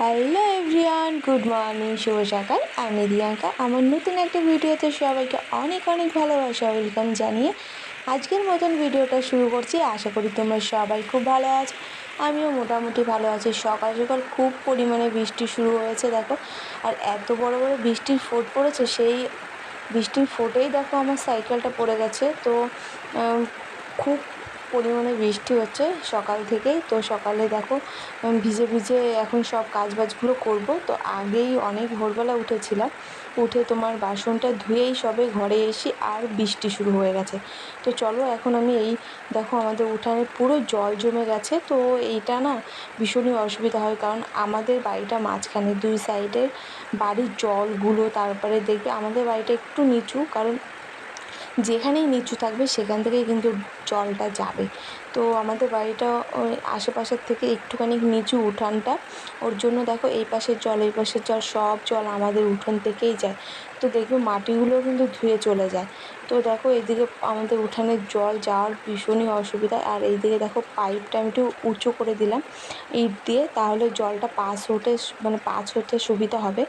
Hello everyone, good morning, শুভ সকাল। আমি রিয়াঙ্কা আমার নতুন একটা ভিডিওতে সবাইকে অনেক অনেক ভালোবাসা ওয়েলকাম জানিয়ে আজকের মতন ভিডিওটা শুরু করছি। আশা করি তোমরা সবাই খুব ভালো আছো। আমিও মোটামুটি ভালো আছি। সকাল সকাল খুব পরিমাণে বৃষ্টি শুরু হয়েছে, দেখো। আর এত বড় বড় বৃষ্টির ফোট পড়েছে, সেই বৃষ্টির ফোটেই দেখো আমার সাইকেলটা পড়ে গেছে। তো খুব পরিমাণে বৃষ্টি হচ্ছে সকাল থেকেই। তো সকালে দেখো ভিজে ভিজে এখন সব কাজবাজগুলো করব। তো আগেই অনেক ভোরবেলা উঠেছিলাম। উঠে তোমার বাসনটা ধুয়েই সবে ঘরে এসি আর বৃষ্টি শুরু হয়ে গেছে। তো চলো এখন আমি এই, দেখো আমাদের উঠানে পুরো জল জমে গেছে। তো এইটা না ভীষণই অসুবিধা হয়, কারণ আমাদের বাড়িটা মাঝখানে, দুই সাইডের বাড়ির জলগুলো তারপরে দেখবে আমাদের বাড়িটা একটু নিচু, কারণ যেখানেই নিচু থাকবে সেখান থেকেই কিন্তু জলটা যাবে। তো আমাদের বাড়িটা ওই আশেপাশের থেকে একটুখানি নিচু উঠানটা। ওর জন্য দেখো এই পাশের জল, এই পাশের জল, সব জল আমাদের উঠোন থেকেই যায়। তো দেখবে মাটিগুলোও কিন্তু ধুয়ে চলে যায়। তো দেখো এদিকে আমাদের উঠানের জল যাওয়ার ভীষণই অসুবিধা। আর এইদিকে দেখো পাইপটা আমি একটু উঁচু করে দিলাম ইট দিয়ে, তাহলে জলটা পাস হতে মানে পাস হতে সুবিধা হবে।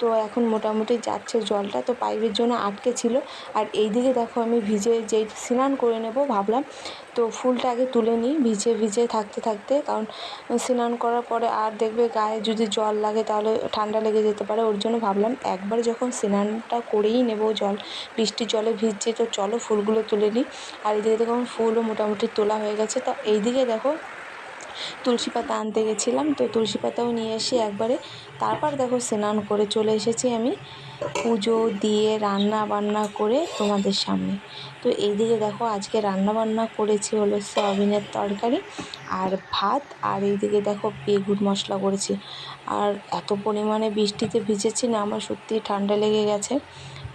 তো এখন মোটামুটি যাচ্ছে জলটা, তো পাইপের জন্য আটকে ছিল। আর এইদিকে দেখো আমি ভিজে যেই স্নান করে নেব ভাবলাম তো ফুলটা আগে তুলে নিই ভিজে ভিজে থাকতে থাকতে। কারণ স্নান করার পরে আর দেখবে গায়ে যদি জল লাগে তাহলে ঠান্ডা লেগে যেতে পারে। ওর জন্য ভাবলাম একবার যখন স্নানটা করেই নেব জল, বৃষ্টির জলে ভিজছে, তো চলো ফুলগুলো তুলে নিই। আর এদিকে দেখো ফুলও মোটামুটি তোলা হয়ে গেছে। তো এইদিকে দেখো তুলসী পাতা আনতে গেছিলাম, তো তুলসী পাতাও নিয়ে এসে একবারে তারপর দেখো স্নান করে চলে এসেছি আমি পুজো দিয়ে রান্না বান্না করে তোমাদের সামনে। তো এইদিকে দেখো আজকে রান্না বান্না করেছি হলো সয়াবিনের তরকারি আর ভাত, আর এইদিকে দেখো বেগুন মশলা করেছি। আর এত পরিমাণে বৃষ্টিতে ভিজেছি না, আমার সত্যিই ঠান্ডা লেগে গেছে।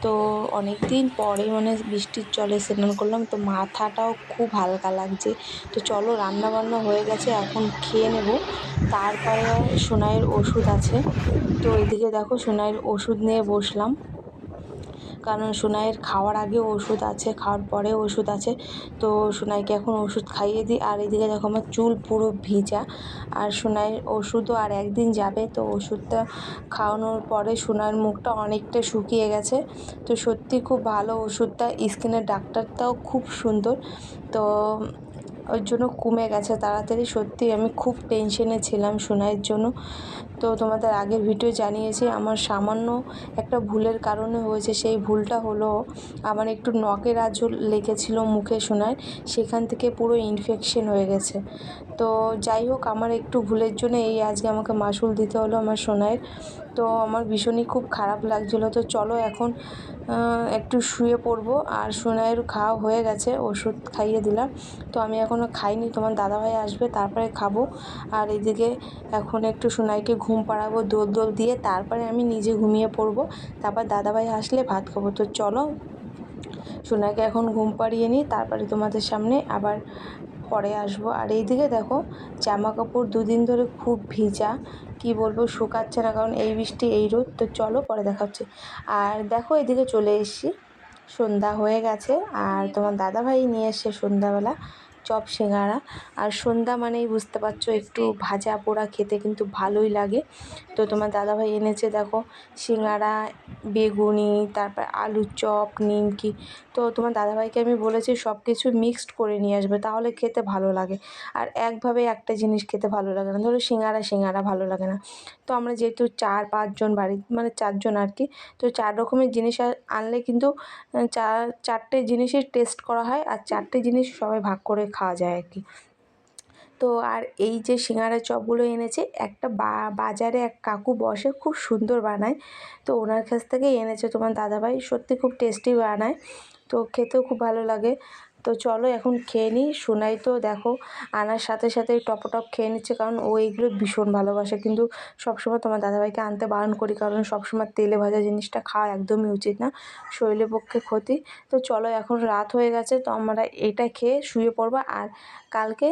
তো অনেক দিন পরে মানে বৃষ্টির জলে স্নান করলাম, তো মাথাটাও খুব হালকা লাগছে। তো চলো রান্না বান্না হয়ে গেছে, এখন খেয়ে নেব। তারপরে সোনাইয়ের ওষুধ আছে। তো এদিকে দেখো সোনাইয়ের ওষুধ নিয়ে বসলাম। কারণ সোনাইয়ের খাওয়ার আগে ওষুধ আছে, খাওয়ার পরে ওষুধ আছে। তো সোনাইকে এখন ওষুধ খাইয়ে দিই। আর এদিকে দেখো আমার চুল পুরো ভিজা। আর সোনাইয়ের ওষুধও আর একদিন যাবে। তো ওষুধটা খাওয়ানোর পরে সোনাইয়ের মুখটা অনেকটা শুকিয়ে গেছে। তো সত্যি খুব ভালো ওষুধটা। স্কিনের ডাক্তারটাও খুব সুন্দর। তো ওই জন্য কমে গেছে, তাড়াতাড়ি। সত্যি আমি খুব টেনশনে ছিলাম সোনাইয়ের জন্য। তো তোমাদের আগের ভিডিও জানিয়েছি, আমার সামান্য একটা ভুলের কারণে হয়েছে। সেই ভুলটা হলো আমার একটু নখের আজল লেগেছিলো মুখে সোনায় সেখান থেকে পুরো ইনফেকশন হয়ে গেছে। তো যাই হোক, আমার একটু ভুলের জন্য এই আজকে আমাকে মাসুল দিতে হলো আমার সোনাইয়ের। তো আমার ভীষণই খুব খারাপ লাগছিল। তো চলো এখন একটু শুয়ে পড়ব। আর সোনাইয়ের খাওয়া হয়ে গেছে, ওষুধ খাইয়ে দিলাম। তো আমি এখনও খাইনি, তোমার দাদাভাই আসবে, তারপরে খাব। আর এদিকে এখন একটু সোনাইকে ঘুম পাড়াবো, দোল দোল দিয়ে, তারপরে আমি নিজে ঘুমিয়ে পড়ব। তারপর দাদাভাই আসলে ভাত খাব। তো চলো সোনাকে এখন ঘুম পাড়িয়ে নিই, তারপরে তোমাদের সামনে আবার পরে আসব। আর এইদিকে দেখো জামা কাপড় দুদিন ধরে খুব ভিজা। কি বলব, শুকাচ্ছে না, কারণ এই বৃষ্টি, এই রোদ। তো চলো পরে দেখা হচ্ছে। আর দেখো এদিকে চলে এসেছি। সন্ধ্যা হয়ে গেছে, আর তোমার দাদাভাই নিয়ে এসছে সন্ধ্যাবেলা চপ সিঙ্গারা। আর সন্ধ্যা মানেই বুঝতে পারছ, একটু ভাজা পোড়া খেতে কিন্তু ভালোই লাগে। তো তোমার দাদাভাই এনেছে, দেখো, সিঙ্গারা, বেগুনি, তারপর আলুর চপ, নিমকি। তো তোমার দাদাভাইকে আমি বলেছি সব কিছু মিক্সড করে নিয়ে আসবে, তাহলে খেতে ভালো লাগে। আর একভাবে একটা জিনিস খেতে ভালো লাগে না, ধরো সিঙ্গারা সিঙ্গারা ভালো লাগে না। তো আমরা যেহেতু চার পাঁচজন বাড়ি মানে চারজন আর কি, তো চার রকমের জিনিস আনলে কিন্তু চার চারটে জিনিসের টেস্ট করা হয় আর চারটে জিনিস সবাই ভাগ করে খাওয়া যায় আর কি। তো আর এই যে সিঙ্গারা চপগুলো এনেছে, একটা বাজারে এক কাকু বসে খুব সুন্দর বানায়। তো ওনার কাছ থেকেই এনেছে, তোমার দাদাভাই সত্যি খুব টেস্টি বানায়। তো খেতেও খুব ভালো লাগে। তো চলো এখন খেয়ে নিই। সোনাই তো দেখো আনার সাথে সাথে টপ টপ খেয়ে নিচ্ছে কারণ ও এইগুলো ভীষণ ভালোবাসে। কিন্তু সবসময় তোমার দাদাভাইকে আনতে বারণ করি কারণ সবসময় তেলে ভাজা জিনিসটা খাওয়া একদমই উচিত না, শরীরের পক্ষে ক্ষতি। তো চলো এখন রাত হয়ে গেছে তো আমরা এটা খেয়ে শুয়ে পড়ব আর কালকে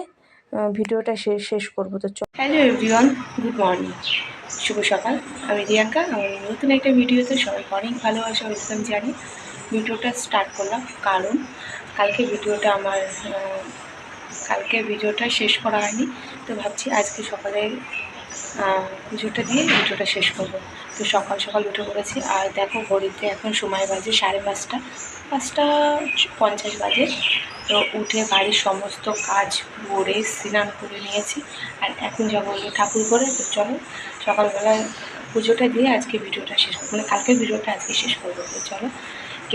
ভিডিওটা শেষ শেষ করব। তো চলো। হ্যালো এভরিওয়ান গুড মর্নিং শুভ সকাল। আমি রিয়াঙ্কা। আমার নতুন একটা ভিডিওতে সবাইকে অনেক ভালোবাসা ওয়েলকাম জানি ভিডিওটা স্টার্ট করলাম। কারণ কালকে ভিডিওটা আমার কালকে ভিডিওটা শেষ করা হয়নি। তো ভাবছি আজকে সকালে পুজোটা দিয়ে ভিডিওটা শেষ করব। তো সকাল সকাল উঠে পড়েছি। আর দেখো ঘড়িতে এখন সময় বাজে সাড়ে পাঁচটা। পাঁচটা পঞ্চাশ বাজে। তো উঠে বাড়ির সমস্ত কাজ করে স্নান করে নিয়েছি। আর এখন যাব ঠাকুর করে তো চলো সকালবেলা পুজোটা দিয়ে আজকে ভিডিওটা শেষ করব। মানে কালকে ভিডিওটা আজকে শেষ করব। তো চলো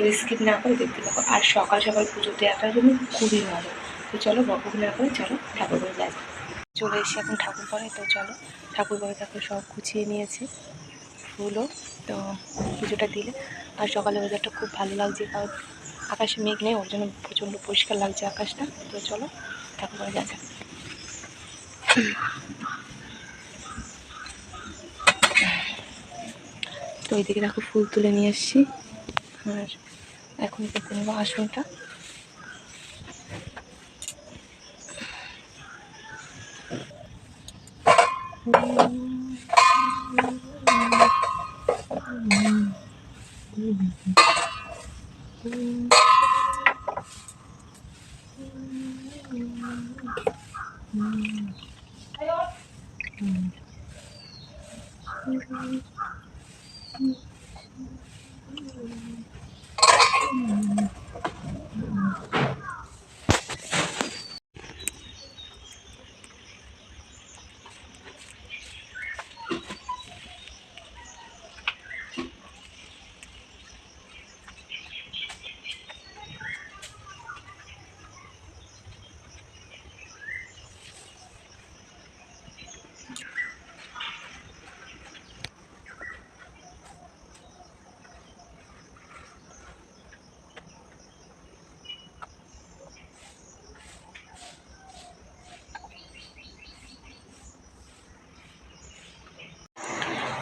কেউ স্কিপ না করে দেখতে থাকো। আর সকাল সকাল পুজো দেওয়াটার জন্য খুবই ভালো তো চলো বকবক না করে চলো ঠাকুর করে যাই। চলে এসে এখন ঠাকুর ঘরে, তো চলো ঠাকুর ঘরে ঠাকুর সব গুছিয়ে নিয়েছি ফুলও, তো পুজোটা দিলে। আর সকালে ওয়েদারটা খুব ভালো লাগছে, কারণ আকাশে মেঘ নেই, ওর জন্য প্রচণ্ড পরিষ্কার লাগছে আকাশটা। তো চলো ঠাকুর ঘরে যা তো ওইদিকে দেখো ফুল তুলে নিয়ে এসছি। আর এখন পেতে নেব আসনটা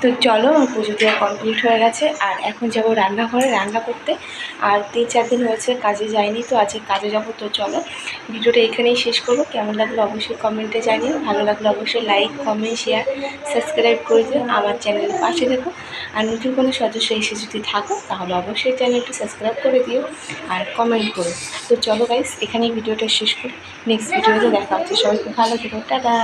তো চলো আমার পুজো দেওয়া কমপ্লিট হয়ে গেছে। আর এখন যাব রান্নাঘরে, রান্না করতে। আর তিন চার দিন হয়েছে, কাজে যাইনি তো, আজকে কাজে যাব তো চলো। ভিডিওটা এখানেই শেষ করব। কেমন লাগল অবশ্যই কমেন্টে জানিও। ভালো লাগল অবশ্যই লাইক কমেন্ট শেয়ার সাবস্ক্রাইব করে দিও আমার চ্যানেলের পাশে দেখো আর নতুন কোনো সদস্য এসে যদি থাকো, তাহলে অবশ্যই চ্যানেলটি সাবস্ক্রাইব করে দিও আর কমেন্ট করো। তো চলো গাইস এখানেই ভিডিওটা শেষ করি। নেক্সট ভিডিওতে দেখা হচ্ছে। সবাই খুব ভালো থেকো। টাটা!